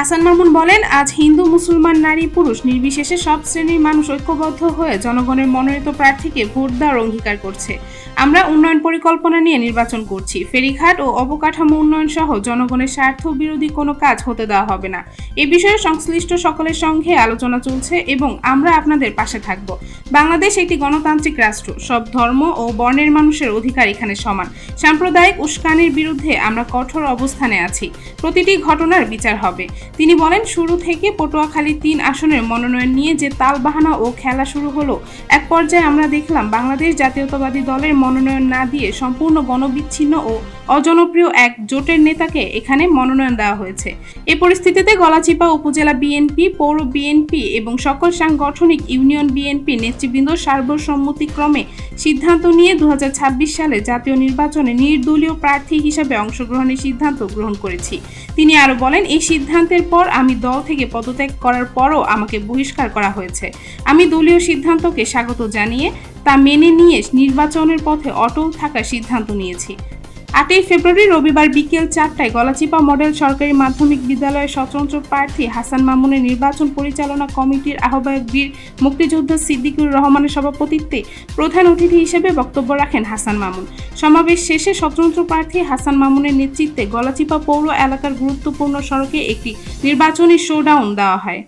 হাসান মামুন বলেন, আজ হিন্দু, মুসলমান, নারী, পুরুষ নির্বিশেষে সব শ্রেণির মানুষ ঐক্যবদ্ধ হয়ে জনগণের মনোনীত প্রার্থীকে ভোট দেওয়ার অঙ্গীকার করছে। আমরা উন্নয়ন পরিকল্পনা নিয়ে নির্বাচন করছি। ফেরিঘাট ও অবকাঠামো উন্নয়ন সহ জনগণের স্বার্থ বিরোধী কোনো কাজ হতে দেওয়া হবে না। এ বিষয়ে সংশ্লিষ্ট সকলের সঙ্গে আলোচনা চলছে এবং আমরা আপনাদের পাশে থাকব। বাংলাদেশ একটি গণতান্ত্রিক রাষ্ট্র। সব ধর্ম ও বর্ণের মানুষের অধিকার এখানে সমান। সাম্প্রদায়িক উস্কানির বিরুদ্ধে আমরা কঠোর অবস্থানে আছি। প্রতিটি ঘটনার বিচার হবে। তিনি বলেন, শুরু থেকে পটুয়াখালী তিন আসনের মনোনয়ন নিয়ে যে তালবাহানা ও খেলা শুরু হলো, এক পর্যায়ে আমরা দেখলাম বাংলাদেশ জাতীয়তাবাদী দলের মনোনয়ন না দিয়ে সম্পূর্ণ গণবিচ্ছিন্ন ও অজনপ্রিয় এক জোটের নেতাকে এখানে মনোনয়ন দেওয়া হয়েছে। এ পরিস্থিতিতে গলাচিপা উপজেলা বিএনপি, পৌর বিএনপি এবং সকল সাংগঠনিক ইউনিয়ন বিএনপি নেতৃবৃন্দ সার্বসম্মতিক্রমে সিদ্ধান্ত নিয়ে দু হাজার ছাব্বিশ সালে জাতীয় নির্বাচনে নির্দলীয় প্রার্থী হিসাবে অংশগ্রহণের সিদ্ধান্ত গ্রহণ করেছি। তিনি আরও বলেন, এই সিদ্ধান্তের পর আমি দল থেকে পদত্যাগ করার পরও আমাকে বহিষ্কার করা হয়েছে। আমি দলীয় সিদ্ধান্তকে স্বাগত জানিয়ে তা মেনে নিয়ে নির্বাচনের পথে অটল থাকার সিদ্ধান্ত নিয়েছি। আটই ফেব্রুয়ারি রবিবার বিকেল চারটায় গলাচিপা মডেল সরকারি মাধ্যমিক বিদ্যালয়ের স্বতন্ত্র প্রার্থী হাসান মামুনের নির্বাচন পরিচালনা কমিটির আহ্বায়ক বীর মুক্তিযোদ্ধা সিদ্দিকুর রহমানের সভাপতিত্বে প্রধান অতিথি হিসেবে বক্তব্য রাখেন হাসান মামুন। সমাবেশ শেষে স্বতন্ত্র প্রার্থী হাসান মামুনের নেতৃত্বে গলাচিপা পৌর এলাকার গুরুত্বপূর্ণ সড়কে একটি নির্বাচনী শোডাউন দেওয়া হয়।